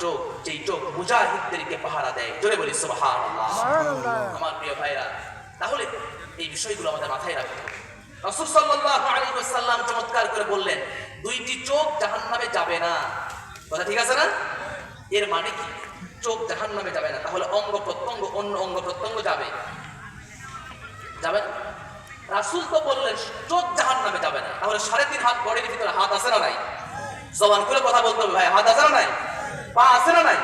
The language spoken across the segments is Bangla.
আরেক যেই চোখ মুজাহিদদেরকে পাহারা দেয় জোরে বলি সুবহানাল্লাহ। আমার প্রিয় ভাইরা তাহলে এই বিষয়গুলো আমাদের মাথায় রাখতে হবে। রাসূল সাল্লাল্লাহু আলাইহি ওয়াসাল্লাম চমৎকার করে বললেন দুইটি চোখ জাহান্নামে যাবে না। কথা ঠিক আছে না? এর মানে কি? চোখ জাহান্নামে যাবে না তাহলে অঙ্গ প্রত্যঙ্গ অন্য অঙ্গ প্রত্যঙ্গ যাবে। যাবে রাসূল তো বললেন চোখ জাহান্নামে যাবে না। তাহলে সাড়ে তিন হাত বডির ভিতরে হাত আছে না নাই? জবান খুলে কথা বলতে হবে ভাই হাত আছে না নাই? পা আছে না নাই?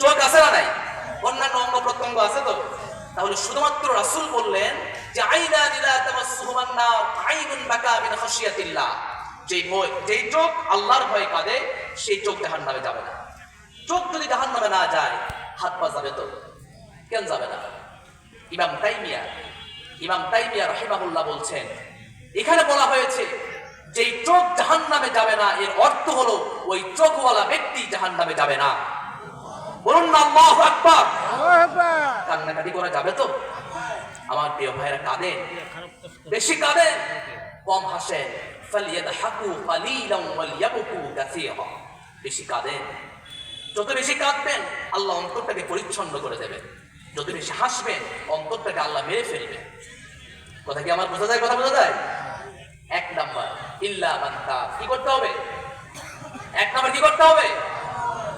চোখ আছে না নাই? অন্যান্য অঙ্গ প্রত্যঙ্গ আছে তো? তাহলে শুধুমাত্র রাসূল বললেন যে আইনা লা তামাসসুহুমান নার, আইনুন বাকা মিন খাশিয়াতিল্লাহ। যেই ভয় যেই চোখ আল্লাহর ভয়ে কাঁদে, সেই চোখ জাহান্নামে যাবে না। চোখ যদি জাহান্নামে না যায়, হাত পা যাবে তো? কেন যাবে না? ইমাম তাইমিয়া ইমাম তাইমিয়া রহিমাহুল্লাহ বলছেন, এখানে বলা হয়েছে যেই চোখ জাহান নামে যাবে না এর অর্থ হলো ওই চোখওয়ালা ব্যক্তি জাহান নামে যাবে না। বলুন না আল্লাহু আকবার। কান্নাকাটি করা যাবে তো? আমার প্রিয় ভাইরা কাঁদেন। বেশি কাঁদেন কম হাসেন। ফালিয়াদহাকু কালিলান ওয়ালিয়াবকু কাসীরা। বেশি কাঁদেন। যত বেশি কাঁদবেন আল্লাহ অন্তরটাকে পরিচ্ছন্ন করে দেবেন। যত বেশি হাসবেন অন্তরটাকে আল্লাহ মেরে ফেলবেন। কথা কি আমার বোঝা যায় কথা বোঝা যায়? এক নাম্বার। ইল্লা মান্তা কি করতে হবে? এক নাম্বার কি করতে হবে?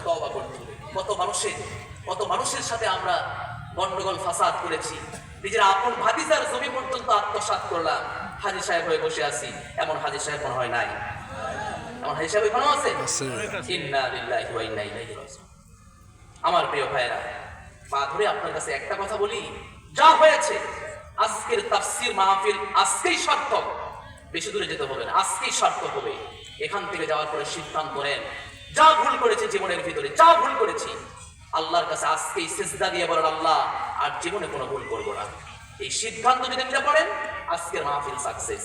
তওবা করতে হবে। কত মানুষের কত মানুষের সাথে আমরা গন্ডগোল ফাসাদ করেছি। নিজের আপন ভাতিজার জমি পর্যন্ত আত্মসাৎ করলাম। হাজি সাহেব হয়ে বসে আছি। এমন হাজি সাহেব মনে হয় নাই। এমন হাজি সাহেব এখানেও আছে? ইন্না লিল্লাহি ওয়া ইন্না ইলাইহি রাজিউন। আমার প্রিয় ভাইরা পা ধরে আপনার কাছে একটা কথা বলি। যা হয়েছে আজকের তাফসীর মাহফিল আজকেই সার্থক। বেশি দূরে যেতে হবে না। আজকেই সার্থক হবে, এখান থেকে যাওয়ার পরে সিদ্ধান্ত নেন। যা ভুল করেছে জীবনের ভিতরে, যা ভুল করেছি, আল্লাহর কাছে আজকেই সেজদা দিয়ে বলেন, আল্লাহ, আর জীবনে কোনো ভুল করব না। এই সিদ্ধান্ত যদি নিতে পারেন, আজকের মাহফিল সাকসেস